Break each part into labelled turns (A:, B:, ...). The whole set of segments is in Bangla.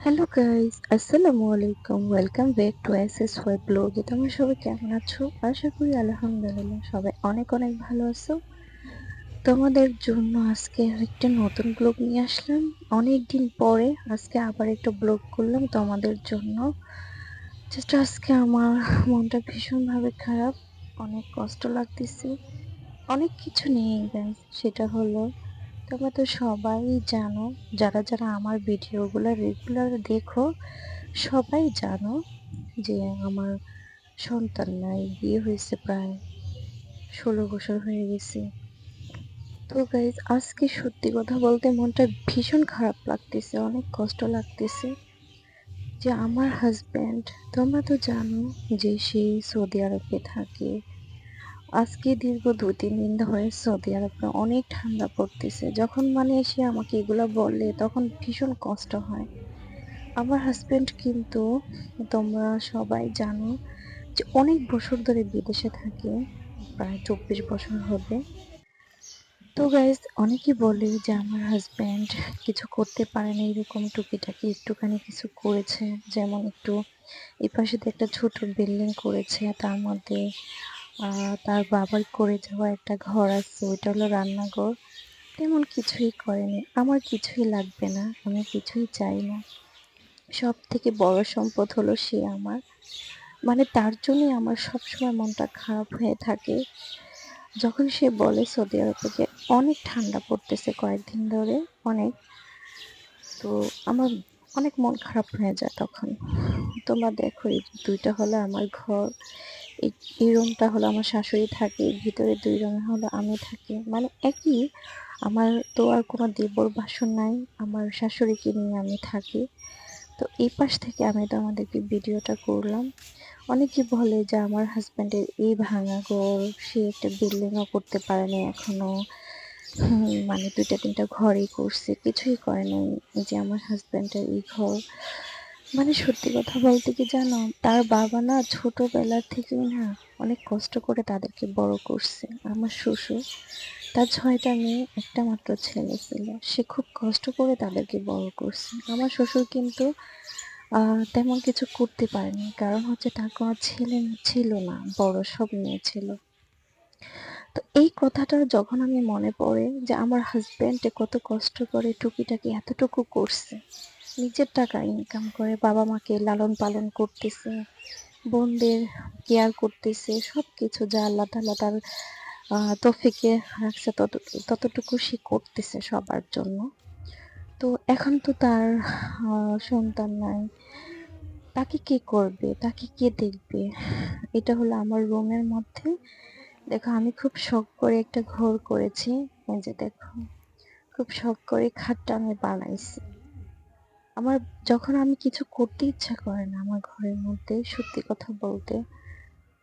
A: হ্যালো গাইস আসসালামু আলাইকুম welcome back to S S Y ব্লগে তোমরা সবাই কেমন আছো? আশা করি, আলহামদুলিল্লাহ, সবাই অনেক অনেক ভালো আছো। তোমাদের জন্য আজকে একটা নতুন ব্লগ নিয়ে আসলাম। অনেক দিন পরে আজকে আবার একটা ব্লগ করলাম তোমাদের জন্য। জাস্ট আজকে আমার মনটা ভীষণভাবে খারাপ। অনেক কষ্ট লাগতেছে। অনেক কিছু নেই গাইস সেটা হলো তোমরা তো সবাই জানো, যারা যারা আমার ভিডিওগুলো রেগুলার দেখো, সবাই জানো যে আমার সন্তান নাই, বিয়ে হয়েছে প্রায় ষোলো বছর হয়ে গেছে। তো গাইজ আজকে সত্যি কথা বলতে মনটা ভীষণ খারাপ লাগতেছে, অনেক কষ্ট লাগতেছে যে আমার হাজব্যান্ড তোমরা তো জানো যে সে সৌদি আরবে থাকে। আজকে দীর্ঘ দু তিন দিন ধরে সৌদি আরবে অনেক ঠান্ডা পড়তেছে। যখন মানে সে আমাকে এগুলো বলে তখন ভীষণ কষ্ট হয়। আমার হাজব্যান্ড কিন্তু তোমরা সবাই জানো যে অনেক বছর ধরে বিদেশে থাকে, প্রায় চব্বিশ বছর হবে। তো গাইজ অনেকেই বলে যে আমার হাজব্যান্ড কিছু করতে পারে না, এরকম টুকিটাকি একটুখানি কিছু করেছে। যেমন একটু এই পাশে একটা ছোট বিল্ডিং করেছে, তার মধ্যে তার বাবার করে যাওয়া একটা ঘর আছে, ওইটা হলো রান্নাঘর। তেমন কিছুই করেনি। আমার কিছুই লাগবে না, আমি কিছুই চাই না। সব থেকে বড় সম্পদ হলো সে আমার। মানে তার জন্যই আমার সবসময় মনটা খারাপ হয়ে থাকে। যখন সে বলে সৌদি আরবে যে, অনেক ঠান্ডা পড়তেছে কয়েকদিন ধরে, অনেক। তো আমার অনেক মন খারাপ হয়ে যায় তখন। তোমরা দেখো, এই দুইটা হলো আমার ঘর। এই রুমটা হলো আমার শাশুড়ি থাকে ভিতরে দুই রুমে হলো আমি থাকি। মানে একই, আমার তো আর কোনো দেবর বাসন নাই, আমার শাশুড়িকে নিয়ে আমি থাকি। তো এই পাশ থেকে আমি তো আমাদেরকে ভিডিওটা করলাম। অনেকে বলে যে আমার হাজব্যান্ডের এই ভাঙা ঘর, সে একটা বিল্ডিংও করতে পারেনি এখনও। মানে দুইটা তিনটা ঘরই করছে, কিছুই করে নাই। যে আমার হাজব্যান্ডের এই ঘর মানে সত্যি কথা বলতে কি জানো? তার বাবা না ছোটবেলা থেকেই না অনেক কষ্ট করে তাদেরকে বড় করছে। আমার শ্বশুর, তার ছয়টা মেয়ে, একটা মাত্র ছেলে ছিল। সে খুব কষ্ট করে তাদেরকে বড় করছে। আমার শ্বশুর কিন্তু তেমন কিছু করতে পারেনি। কারণ হচ্ছে তার কোনো ছেলে ছিল না, বড় সব মেয়ে ছিল। তো এই কথাটা যখন আমি মনে পড়ে যে আমার হাজব্যান্ড কত কষ্ট করে টুকিটাকি এতটুকু করছে নিজের টাকা ইনকাম করে বাবা মাকে লালন পালন করতেছে, বোনদের কেয়ার করতেছে সব কিছু যা আল্লাহ তালা তার তফিকে রাখছে তত, ততটুকু সে করতেছে সবার জন্য। তো এখন তো তার সন্তান নাই। তাকে কে করবে? তাকে কে দেখবে? এটা হলো আমার রুমের মধ্যে। দেখো, আমি খুব শখ করে একটা ঘর করেছি। এই যে দেখো, খুব শখ করে খাটটা আমি বানাইছি। আমার যখন আমি কিছু করতে ইচ্ছা করে না আমার ঘরের মধ্যে, সত্যি কথা বলতে,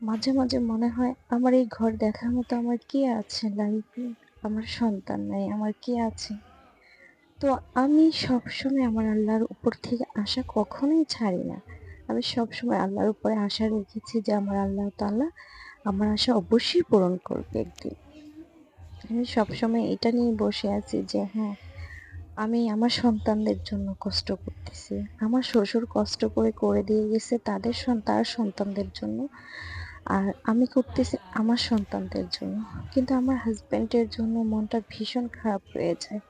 A: মাঝে মাঝে মনে হয় আমার এই ঘর দেখার মতো আমার কে আছে? লাইফে আমার সন্তান নাই, আমার কে আছে? তো আমি সবসময় আমার আল্লাহর উপর থেকে আশা কখনোই ছাড়ি না। আমি সবসময় আল্লাহর উপরে আশা রেখেছি যে আমার আল্লাহ তাল্লাহ আমার আশা অবশ্যই পূরণ করবে একদিন। আমি সবসময় এটা নিয়ে বসে আছি যে হ্যাঁ আমি আমার সন্তানদের জন্য কষ্ট করতেছি। আমার শ্বশুর কষ্ট করে করে দিয়ে গেছে তাদের তার সন্তানদের জন্য। আর আমি করতেছি আমার সন্তানদের জন্য। কিন্তু আমার হাজব্যান্ডের জন্য মনটা ভীষণ খারাপ হয়ে যায়।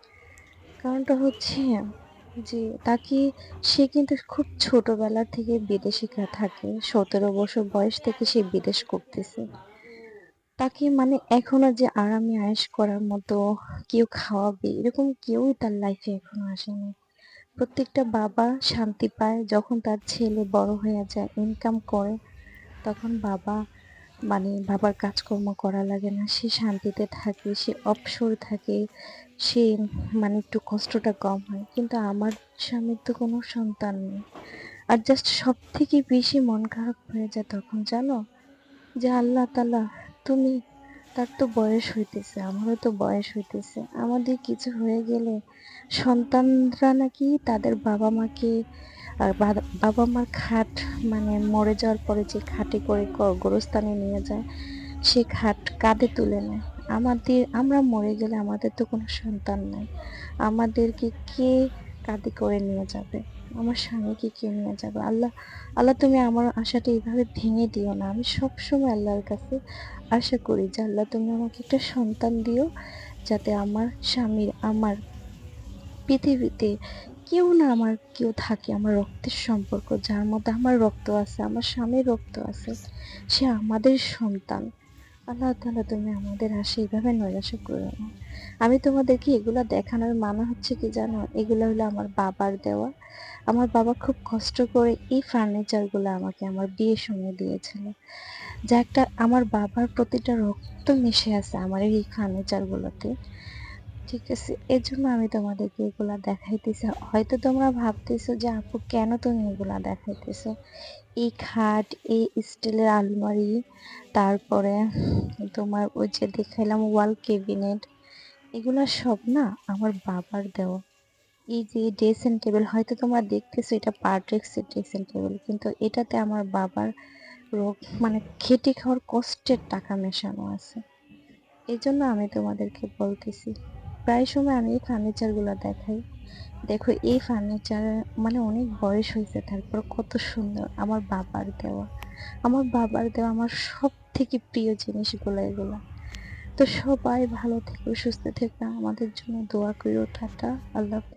A: কারণটা হচ্ছে যে তাকে, সে কিন্তু খুব ছোটবেলা থেকে বিদেশে থাকে। সতেরো বছর বয়স থেকে সে বিদেশ করতেছে। তাকে মানে এখনও যে আরামে আয়েস করার মতো কেউ খাওয়াবে, এরকম কেউই তার লাইফে এখনও আসেনি। প্রত্যেকটা বাবা শান্তি পায়, যখন তার ছেলে বড় হয়ে যায় ইনকাম করে, তখন বাবা মানে বাবার কাজকর্ম করা লাগে না। সে শান্তিতে থাকে, সে অবসর থাকে, সে মানে একটু কষ্টটা কম হয়। কিন্তু আমার স্বামীর তো কোনো সন্তান নেই। আর জাস্ট সব থেকে বেশি মন খারাপ হয়ে যায় তখন, জানো? যে আল্লাহ তালা তুমি, তার তো বয়স হইতেছে, আমারও তো বয়স হইতেছে। আমাদের কিছু হয়ে গেলে সন্তানরা নাকি তাদের বাবা মাকে আর বাবা মার খাট মানে মরে যাওয়ার পরে যে খাটে করে গোরস্থানে নিয়ে যায়, সে খাট কাঁধে তুলে নেয়। আমাদের, আমরা মরে গেলে আমাদের তো কোনো সন্তান নাই। আমাদেরকে কে কাঁধে করে নিয়ে যাবে? আমার স্বামীকে কে নিয়ে যাবে। আল্লাহ আল্লাহ তুমি আমার আশাটা এইভাবে ভেঙে দিও না। আমি সবসময় আল্লাহর কাছে আশা করি যে আল্লাহ তুমি আমাকে একটা সন্তান দিও যাতে আমার স্বামীর, আমার পৃথিবীতে কেউ না আমার, কেউ থাকে আমার রক্তের সম্পর্ক, যার মধ্যে আমার রক্ত আছে, আমার স্বামীর রক্ত আছে, সে আমাদের সন্তান। আল্লাহ তালা তুমি আমাদের আসে এইভাবে নৈরাশা করো না। আমি তোমাদেরকে এগুলো দেখানোর মানা হচ্ছে কি জানো? এগুলো হলো আমার বাবার দেওয়া। আমার বাবা খুব কষ্ট করে এই ফার্নিচারগুলো আমাকে আমার বিয়ের সময় দিয়েছিল। যা একটা আমার বাবার প্রতিটা রক্ত মিশে আছে আমার এই ফার্নিচারগুলোতে ঠিক আছে এর জন্য আমি তোমাদেরকে এগুলা দেখাইতেছি। হয়তো তোমরা ভাবতেছো যে, আপু, কেন তুমি এগুলা দেখাইতেছো? এই খাট, এই স্টিলের আলমারি, তারপরে তোমার ওই যে দেখাইলাম ওয়াল কেবিনেট এগুলা সব না আমার বাবার দেওয়া। এই যে ড্রেসিং টেবিল, হয়তো তোমরা দেখতেছো এটা পার্টেক্সের ড্রেসিং টেবিল, কিন্তু এটাতে আমার বাবার রোগ মানে খেটে খাওয়ার কষ্টের টাকা মেশানো আছে। এই জন্য আমি তোমাদেরকে বলতেছি। প্রায় সময় আমি এই ফার্নিচারগুলো দেখাই। দেখো, এই ফার্নিচার মানে অনেক বয়স হয়েছে তারপর কত সুন্দর। আমার বাবার দেওয়া। আমার বাবার দেওয়া আমার সব থেকে প্রিয় জিনিসগুলো এগুলো। তো সবাই ভালো থেকো, সুস্থ থেকো। আমাদের জন্য দোয়া করিও টাটা, আল্লাহ